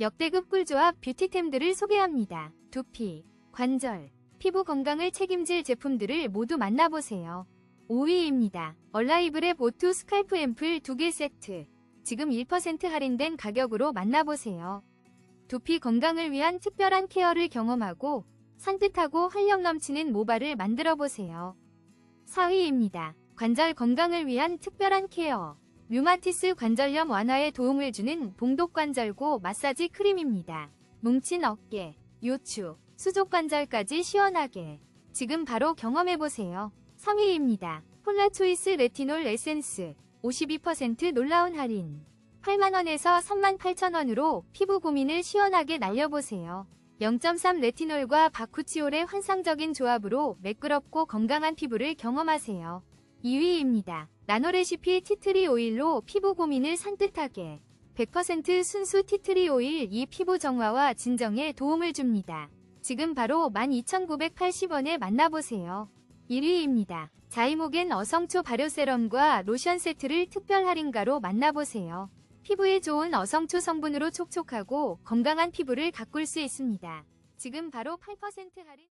역대급 꿀조합 뷰티템들을 소개합니다. 두피, 관절, 피부 건강을 책임질 제품들을 모두 만나보세요. 5위입니다. 얼라이블의 보투 스칼프 앰플 2개 세트. 지금 1% 할인된 가격으로 만나보세요. 두피 건강을 위한 특별한 케어를 경험하고 산뜻하고 활력 넘치는 모발을 만들어 보세요. 4위입니다. 관절 건강을 위한 특별한 케어. 류마티스 관절염 완화에 도움을 주는 봉독관절고 마사지 크림입니다. 뭉친 어깨, 요추, 수족관절까지 시원하게. 지금 바로 경험해보세요. 3위입니다. 폴라초이스 레티놀 에센스 52% 놀라운 할인 8만원에서 38,000원으로 피부 고민을 시원하게 날려보세요. 0.3 레티놀과 바쿠치올의 환상적인 조합으로 매끄럽고 건강한 피부를 경험하세요. 2위입니다. 나노레시피 티트리 오일로 피부 고민을 산뜻하게 100% 순수 티트리 오일 이 피부 정화와 진정에 도움을 줍니다. 지금 바로 12,980원에 만나보세요. 1위입니다. 자이모겐 어성초 발효 세럼과 로션 세트를 특별 할인가로 만나보세요. 피부에 좋은 어성초 성분으로 촉촉하고 건강한 피부를 가꿀 수 있습니다. 지금 바로 8% 할인